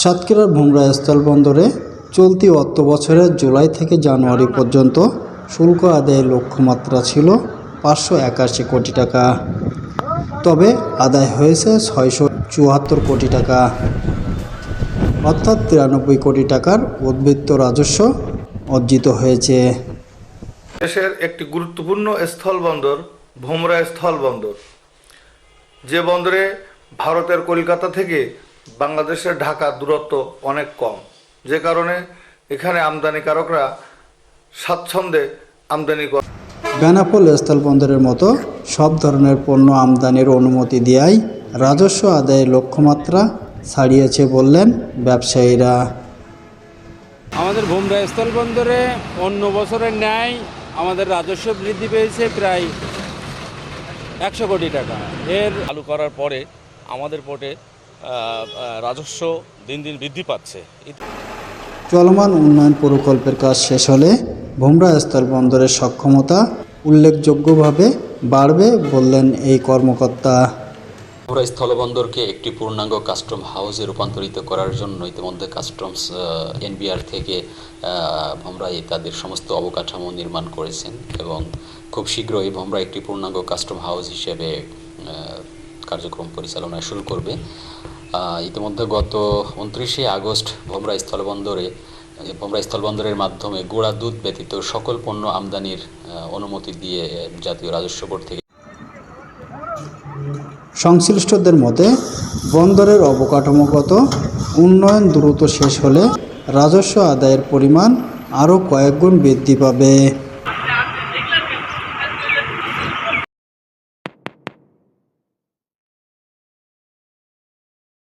সাতক্ষীরার ভোমরা স্থলবন্দরে চলতি অর্থ বছরের জুলাই থেকে জানুয়ারি পর্যন্ত শুল্ক আদায়ের লক্ষ্যমাত্রা ছিল পাঁচশো একাশি কোটি টাকা। তবে আদায় হয়েছে ছয়শো চুয়াত্তর কোটি টাকা। অর্থাৎ তিরানব্বই কোটি টাকার উদ্বৃত্ত রাজস্ব অর্জিত হয়েছে। দেশের একটি গুরুত্বপূর্ণ স্থলবন্দর ভোমরা স্থলবন্দর যে বন্দরে ভারতের কলকাতা থেকে বাংলাদেশের ঢাকা দূরত্ব অনেক কম। যে কারণে এখানে আমদানিকারকরা স্বাচ্ছন্দ্যে আমদানি করে বেনাপোল স্থলবন্দরের মতো সব ধরনের পণ্য আমদানির অনুমতি দেওয়ায় রাজস্ব আদায়ের লক্ষ্যমাত্রা ছাড়িয়েছে বললেন ব্যবসায়ীরা। আমাদের ভোমরা স্থলবন্দরে অন্য বছরের ন্যায় আমাদের রাজস্ব বৃদ্ধি পেয়েছে প্রায় একশো কোটি টাকা। এর চালু করার পরে আমাদের পোর্টে আহ, রাজস্ব দিন দিন বৃদ্ধি পাচ্ছে। চলমান উন্নয়ন প্রকল্পের কাজ শেষ হলে ভোমরা স্থলবন্দরের সক্ষমতা উল্লেখযোগ্যভাবে বাড়বে বললেন এই কর্মকর্তা। আমরা স্থলবন্দরকে একটি পূর্ণাঙ্গ কাস্টম হাউসে রূপান্তরিত করার জন্য ইতিমধ্যে কাস্টমস এনবিআর থেকে আহ, ভোমরায় তাদের সমস্ত অবকাঠামো নির্মাণ করেছেন এবং খুব শীঘ্রই ভোমরা একটি পূর্ণাঙ্গ কাস্টম হাউস হিসেবে কার্যক্রম পরিচালনা শুরু করবে। ইতিমধ্যে গত উনত্রিশে আগস্ট ভোমরা স্থলবন্দরে ভোমরা স্থলবন্দরের মাধ্যমে গোড়া দুধ ব্যতীত সকল পণ্য আমদানির অনুমতি দিয়ে জাতীয় রাজস্ব বোর্ড থেকে। সংশ্লিষ্টদের মতে, বন্দরের অবকাঠামোগত উন্নয়ন দ্রুত শেষ হলে রাজস্ব আদায়ের পরিমাণ আরও কয়েকগুণ বৃদ্ধি পাবে।